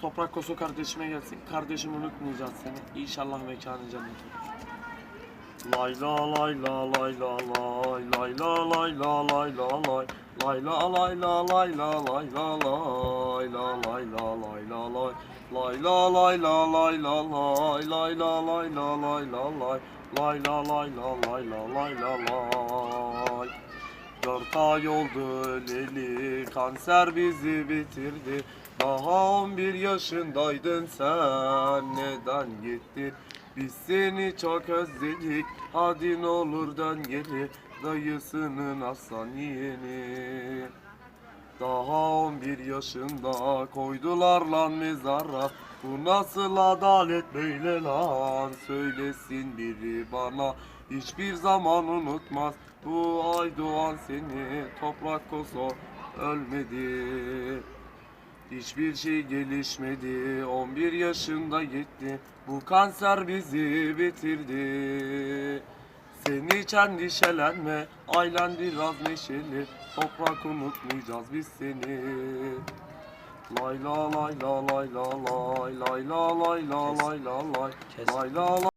Toprak Koso kardeşime gelsin. Kardeşim unutmayacağız seni. İnşallah mekanı cennet. Lay la lay la lay la lay lay la lay la lay la lay lay la lay la lay la lay la lay la lay la lay la lay lay la lay la lay la lay lay la lay la lay la lay lay la lay la lay la lay la lay Dört ay oldu öleli kanser bizi bitirdi. Daha on bir yaşındaydın sen neden gittin? Biz seni çok özledik hadi ne olur dön geri. Dayısının aslan yeğeni daha 11 yaşında koydular lan mezara. Bu nasıl adalet böyle lan? Söylesin biri bana. Hiçbir zaman unutmaz. Bu ay doğan seni Toprak koso ölmedi. Hiçbir şey gelişmedi. 11 yaşında gitti. Bu kanser bizi bitirdi sen hiç endişelenme Ailen biraz neşeli Toprak unutmayacağız biz seni Lay la lay la lay la lay Lay la lay la lay la lay. Lay la la